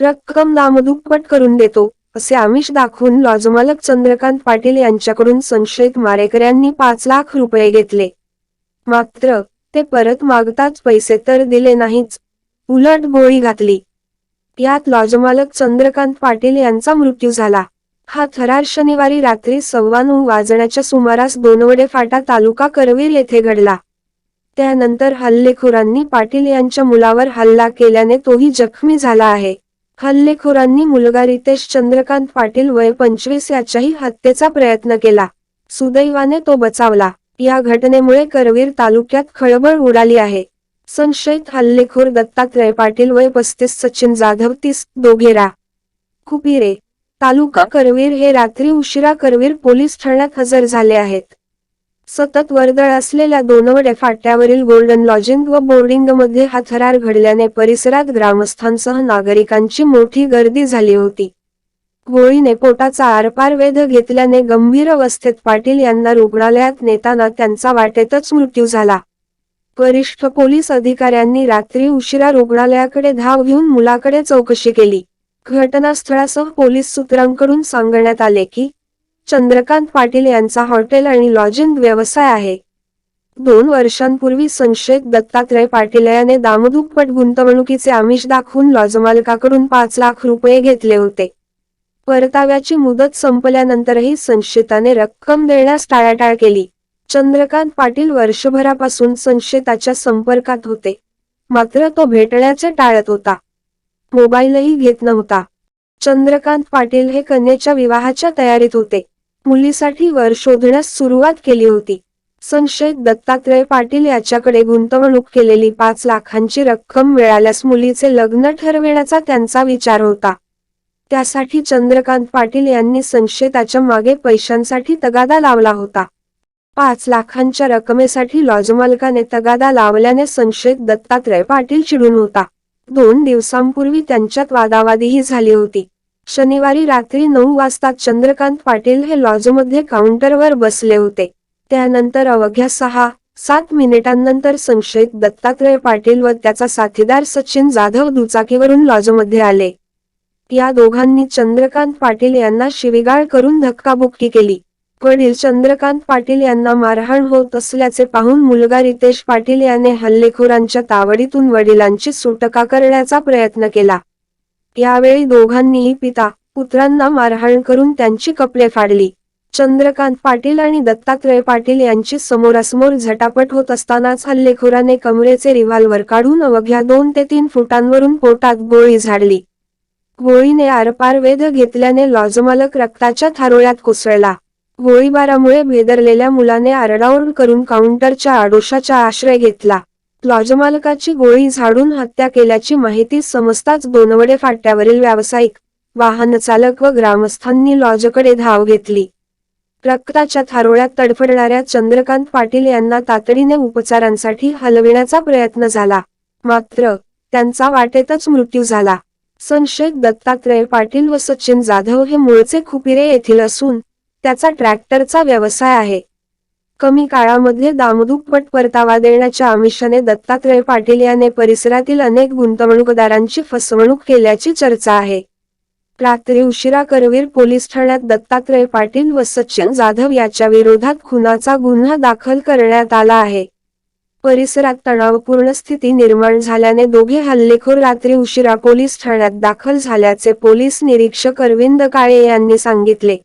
रक्कम दामदुप्पट करून देतो असे आमिष दाखवून लॉजमालक चंद्रकांत पाटील यांच्याकडून संशयित मारेकऱ्यांनी पाच लाख रुपये घेतले. मात्र ते परत मागताच पैसे तर दिले नाहीच. उलट गोळी घातली. यात लॉजमालक चंद्रकांत पाटील यांचा मृत्यू झाला. हा थरार शनिवारी रात्री सव्वा नऊ वाजण्याच्या सुमारास दोनवडे फाटा तालुका करवीर येथे घडला. त्यानंतर हल्लेखोरांनी पाटील यांच्या मुलावर हल्ला केल्याने तोही जखमी झाला आहे. हल्लेखोरांनी मुलगा रितेश चंद्रकांत पाटील वय पंचवीस याच्याही हत्येचा प्रयत्न केला. सुदैवाने तो बचावला. या घटनेमुळे करवीर तालुक्यात खळबळ उडाली आहे. संशयित हल्लेखोर दत्तात्रय पाटील वय पस्तीस सचिन जाधव तीस दोघेरा खुपिरे तालुका करवीर हे रात्री उशिरा करवीर पोलीस ठाण्यात हजर झाले आहेत. सतत वर्दळ असलेल्या दोनवडे फाट्यावरील गोल्डन लॉजिंग व बोर्डिंगमध्ये हा थरार घडल्याने परिसरात ग्रामस्थांसह नागरिकांची मोठी गर्दी झाली होती. गोळीने पोटाचा आरपार वेध घेतल्याने गंभीर अवस्थेत पाटील यांना रुग्णालयात नेताना त्यांचा वाटेतच मृत्यू झाला. वरिष्ठ पोलीस अधिकाऱ्यांनी रात्री उशिरा रुग्णालयाकडे धाव घेऊन मुलाकडे चौकशी केली. घटनास्थळासह पोलीस सूत्रांकडून सांगण्यात आले की चंद्रकांत पाटील यांचा हॉटेल आणि लॉजिंग व्यवसाय आहे. दोन वर्षांपूर्वी संशयित दत्तात्रय पाटील याने दामदुप्पट गुंतवणुकीचे आमिष दाखवून लॉजमालकाकडून पाच लाख रुपये घेतले होते. परताव्याची मुदत संपल्यानंतरही संशयिताने रक्कम देण्यास टाळाटाळ केली. चंद्रकांत पाटील वर्षभरापासून संशयिताच्या संपर्कात होते. मात्र तो भेटण्याचे टाळत होता. मोबाईलही घेत नव्हता. चंद्रकांत पाटील हे कन्येच्या विवाहाच्या तयारीत होते. मुलीसाठी वर शोधण्यास सुरुवात केली होती. संशयित दत्तात्रय पाटील याच्याकडे गुंतवणूक केलेली पाच लाखांची रक्कम मिळाल्यास मुलीचे लग्न ठरविण्याचा त्यांचा विचार होता. त्यासाठी चंद्रकांत पाटील यांनी संशयिताच्या मागे पैशांसाठी तगादा लावला होता. पाच लाखांच्या रकमेसाठी लॉजमालकाने तगादा लावल्याने संशयित दत्तात्रय पाटील चिडून होता. दोन दिवसांपूर्वी त्यांच्यात वादावादीही झाली होती. शनिवारी रात्री नऊ वाजता चंद्रकांत पाटील हे लॉजमध्ये काउंटरवर बसले होते. त्यानंतर अवघ्या सहा सात मिनिटांनंतर संशयित दत्तात्रय पाटील व त्याचा साथीदार सचिन जाधव दुचाकीवरून लॉजमध्ये आले. या दोघांनी चंद्रकांत पाटील यांना शिवीगाळ करून धक्काबुक्की केली. वडील चंद्रकांत पाटील यांना मारहाण होत असल्याचे पाहून मुलगा रितेश पाटील याने हल्लेखोरांच्या तावडीतून वडिलांची सुटका करण्याचा प्रयत्न केला. यावेळी दोघांनीही पिता पुत्रांना मारहाण करून त्यांची कपडे फाडली. चंद्रकांत पाटील आणि दत्तात्रय पाटील यांची समोरासमोर झटापट होत असतानाच हल्लेखोराने कमरेचे रिव्हॉल्व्हर काढून अवघ्या दोन ते तीन फुटांवरून पोटात गोळी झाडली. गोळीने आरपार वेध घेतल्याने लॉजमालक रक्ताच्या थारोळ्यात कोसळला. गोळीबारामुळे भेदरलेल्या मुलाने आरडाओरड करून काउंटरच्या आडोशाचा आश्रय घेतला. लॉजमालकाची गोळी झाडून हत्या केल्याची माहिती समजताच दोनवडे फाट्यावरील व्यावसायिक वाहनचालक व ग्रामस्थांनी लॉजकडे धाव घेतली. रक्ताच्या थारोळ्यात तडफडणाऱ्या चंद्रकांत पाटील यांना तातडीने उपचारांसाठी हलविण्याचा प्रयत्न झाला. मात्र त्यांचा वाटेतच मृत्यू झाला. संशयित दत्तात्रय पाटील व सचिन जाधव हे मूळचे खुपिरे येथील असून त्याचा ट्रॅक्टरचा व्यवसाय आहे. कमी काळामध्ये दामदुप्पट परतावा देण्याच्या आमिषाने दत्तात्रय पाटील याने परिसरातील अनेक गुंतवणूकदारांची फसवणूक केल्याची चर्चा आहे. रात्री उशिरा करवीर पोलीस ठाण्यात दत्तात्रय पाटील व सचिन जाधव याच्या विरोधात खुनाचा गुन्हा दाखल करण्यात आला आहे. परिसरात तणावपूर्ण स्थिती निर्माण झाल्याने दोघे हल्लेखोर रात्री उशिरा पोलीस ठाण्यात दाखल झाल्याचे पोलीस निरीक्षक अरविंद काळे यांनी सांगितले.